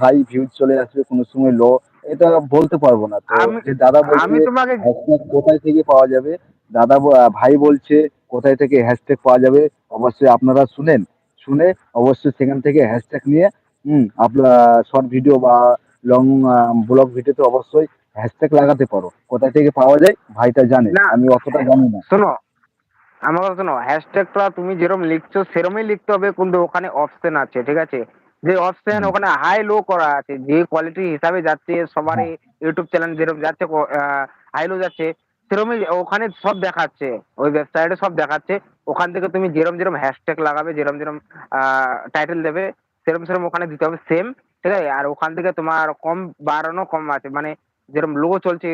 High views চলে আসবে কোনো সময় লো এটা বলতে পারব না। তো যে দাদা বলছে হ্যাশট্যাগ কোথায় থেকে পাওয়া যাবে? দাদা ভাই বলছে কোথায় থেকে হ্যাশট্যাগ পাওয়া যাবে? অবশ্যই আপনারা শুনেন। শুনে অবশ্যই সেখান থেকে হ্যাশট্যাগ নিয়ে হুম আপনার শর্ট ভিডিও বা লং ব্লগ ভিডিওতে অবশ্যই হ্যাশট্যাগ লাগাতে পারো। কোথায় থেকে পাওয়া যায় ভাইটা জানে। আমি অতটা জানি না। শোনো আমার কথা শোনো হ্যাশট্যাগটা তুমি যেরকম লিখছো সেরমই লিখতে হবে কিন্তু ওখানে অপশন আছে ঠিক আছে? যে অপশন ওখানে হাই লো করা আছে। যে কোয়ালিটি হিসাবে যাচ্ছে সবারই ইউটিউব চ্যানেল যেরকম যাচ্ছে হাই লো যাচ্ছে সেরকমই ওখানে সব দেখাচ্ছে। ওই ওয়েবসাইটে সব দেখাচ্ছে। ওখান থেকে তুমি যেরম যেরম হ্যাশট্যাগ লাগাবে যেরম যেরম টাইটেল দেবে সেরম সেরম ওখানে দিতে হবে সেম ঠিক আছে? আর ওখান থেকে তোমার কম বাড়ানো কম আছে। মানে যেরকম লো চলছে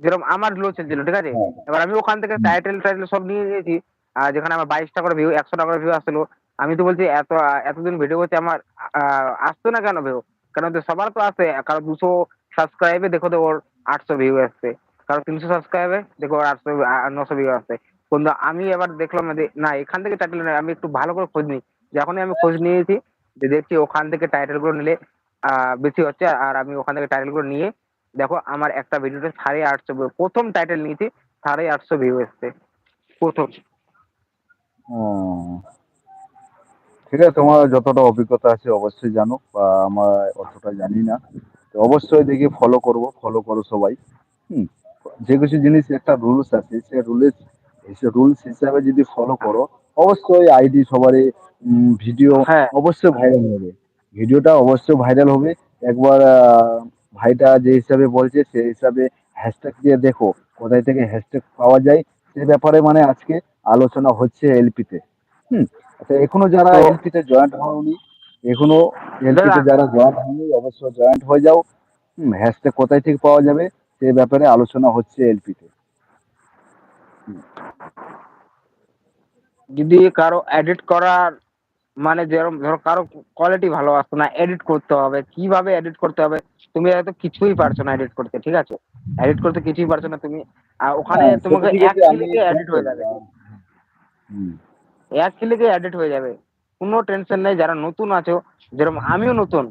যেরকম আমার লো চলছিল ঠিক আছে? হ্যাঁ। এবার আমি ওখান থেকে টাইটেল টাইটেল সব নিয়ে নিয়েছি। আর যেখানে আমার বাইশটা করে ভিউ একশো টাকা করে ভিউ আসলো আমি তো বলছি এত, এতদিন ভিডিও করছি আমার আসতো না কেন ভিউ কারণ তো সবার তো আসে কারণ দুশো সাবস্ক্রাইবে দেখো তো ওর আটশো ভিউ আসছে। কারণ তিনশো সাবস্ক্রাইবে দেখো ওর আটশো নশো ভিউ আসছে। কিন্তু আমি এবার দেখলাম যে, না, এখান থেকে টাইটেল আমি একটু ভালো করে খোঁজ নিই। যখনই আমি খোঁজ নিয়েছি, যে দেখছি ওখান থেকে টাইটেলগুলো নিলে বেশি হচ্ছে, আর আমি ওখান থেকে টাইটেলগুলো নিয়ে, দেখো আমার একটা ভিডিওতে সাড়ে আটশো। প্রথম টাইটেল নিয়েছি, সাড়ে আটশো ভিউ এসছে। প্রথম। ঠিক আছে তোমার যতটা অভিজ্ঞতা আছে অবশ্যই জানো বা আমার অতটা জানি না। তো অবশ্যই দেখি ফলো করব ফলো করো সবাই। হুম যে কিছু জিনিস একটা রুলস আছে সে রুলস রুলস হিসাবে যদি ফলো করো অবশ্যই আইডি সবারই ভিডিও হ্যাঁ। অবশ্যই ভাইরাল হবে। ভিডিওটা অবশ্যই ভাইরাল হবে। একবার ভাইটা যে হিসাবে বলছে সেই হিসাবে হ্যাশট্যাগ দিয়ে দেখো কোথায় থেকে হ্যাশট্যাগ পাওয়া যায়। সে ব্যাপারে মানে আজকে আলোচনা হচ্ছে এলপিতে হুম আচ্ছা এখনও যারা তো এলপিতে জয়েন্ট হওনি এখনও এলপিতে যারা জয়েন্ট হয়নি অবশ্যই জয়েন্ট হয়ে যাও। হ্যাশট্যাগ কোথায় থেকে পাওয়া যাবে সে ব্যাপারে আলোচনা হচ্ছে এলপিতে যদি কারও এডিট করার মানে যেরকম ধরো কারও কোয়ালিটি ভালো আসতো না এডিট করতে হবে কীভাবে এডিট করতে হবে তুমি হয়তো কিছুই পারছ না এডিট করতে ঠিক আছে? এডিট করতে কিছুই পারছ না তুমি আর ওখানে হ্যাঁ তোমাকে এক ক্লিকে এডিট হয়ে যাবে। হুম। এক ক্লিকে এডিট হয়ে যাবে। কোনো টেনশন নেই, যারা নতুন আছো যেরকম আমিও নতুন,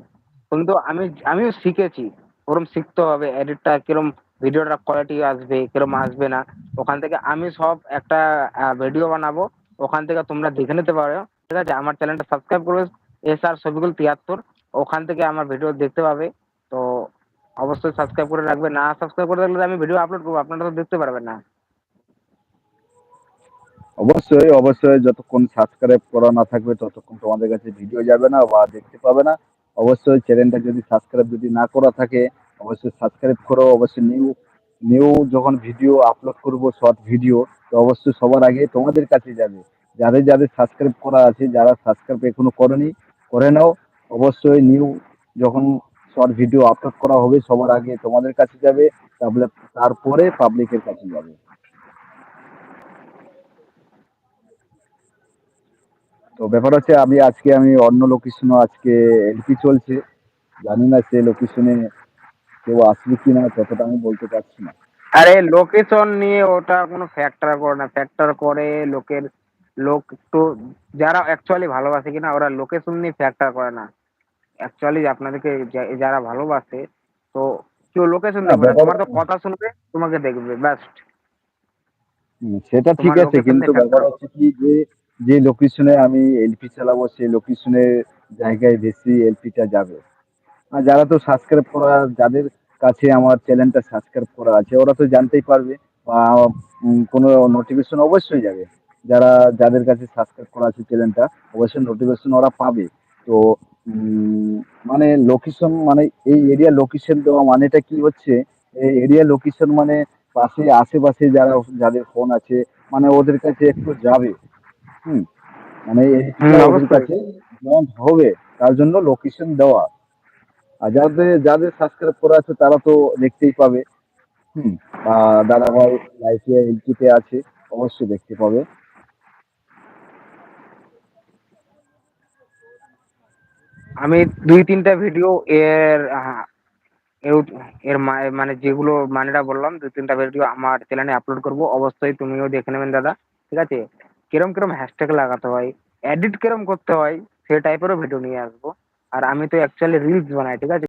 কিন্তু আমি, আমিও শিখেছি। ওরম শিখতে হবে এডিটটা কিরম ভিডিওটা কোয়ালিটি আসবে, কিরম আসবে না। ওখান থেকে আমি সব একটা ভিডিও বানাবো। ওখান থেকে তোমরা দেখে নিতে পারো। ঠিক আছে, আমার চ্যানেলটা সাবস্ক্রাইব করবে এস আর শফিকুল তিয়াত্তর। ওখান থেকে আমার ভিডিও দেখতে পাবে। তো, অবশ্যই সাবস্ক্রাইব করে রাখবে। না সাবস্ক্রাইব করে রাখলে আমি ভিডিও আপলোড করব, আপনারা তো দেখতে পারবেন না। অবশ্যই অবশ্যই, যতক্ষণ সাবস্ক্রাইব করা না থাকবে, ততক্ষণ তোমাদের কাছে ভিডিও যাবে না বা দেখতে পাবে না। অবশ্যই চ্যানেলটা যদি সাবস্ক্রাইব যদি না করা থাকে, অবশ্যই সাবস্ক্রাইব করো। অবশ্যই নিউ নিউ যখন ভিডিও আপলোড করব শর্ট ভিডিও তো অবশ্যই সবার আগে তোমাদের কাছে যাবে। যাদের যাদের সাবস্ক্রাইব করা আছে, যারা সাবস্ক্রাইব এখনও করেনি, করে নাও। অবশ্যই নিউ যখন শর্ট ভিডিও আপলোড করা হবে, সবার আগে তোমাদের কাছে যাবে তারপরে তারপরে পাবলিকের কাছে যাবে। তো ব্যাপার হচ্ছে আমি আজকে আমি অন্য লোকেশনও আজকে এলপি চলছে। জানি না সে লোকেশনে কেউ আসবে কি না ততটা আমি বলতে পারছি না। আরে লোকেশন নিয়ে ওটা কোনো ফ্যাক্টর করে না। ফ্যাক্টর করে লোকের লোক তো যারা অ্যাকচুয়ালি ভালোবাসে কিনা ওরা লোকেশন নিয়ে ফ্যাক্টর করে না। অ্যাকচুয়ালি আপনাদেরকে যারা ভালোবাসে তো কেউ লোকেশন না। তোমার তো কথা শুনবে তোমাকে দেখবে হুম, সেটা ঠিক আছে কিন্তু ব্যাপার হচ্ছে কি যে যে লোকেশনে আমি এলপি চালাবো, সেই লোকেশনের জায়গায় বেশি এলপিটা যাবে। আর যারা তো সাবস্ক্রাইব করা, যাদের কাছে আমার চ্যানেলটা সাবস্ক্রাইব করা আছে, ওরা তো জানতেই পারবে বা কোনো নোটিফিকেশন অবশ্যই যাবে। যারা, যাদের কাছে সাবস্ক্রাইব করা আছে চ্যানেলটা অবশ্যই নোটিফিকেশন ওরা পাবে। তো মানে লোকেশন মানে এই এরিয়া লোকেশন দেওয়া মানেটা কি হচ্ছে? এই এরিয়া লোকেশন মানে পাশে, আশেপাশে যারা, যাদের ফোন আছে মানে ওদের কাছে একটু যাবে। হুম। মানে হবে তার জন্য লোকেশন দেওয়া। আর যাদের যাদের সাবস্ক্রাইব করা আছে তারা তো দেখতেই পাবে। হুম দাদা ভাই লাইফে এলটিতে আছে অবশ্যই দেখতে পাবে। আমি দুই তিনটা ভিডিও এর এর মানে যেগুলো মানেটা বললাম দুই তিনটা ভিডিও আমার চ্যানেলে আপলোড করব। অবশ্যই তুমিও দেখে নেবেন দাদা। ঠিক আছে? কিরম কিরম হ্যাশট্যাগ লাগাতে হয় এডিট কিরম করতে হয়, সেই টাইপেরও ভিডিও নিয়ে আসব। আর আমি তো অ্যাকচুয়ালি রিলস বানাই, ঠিক আছে?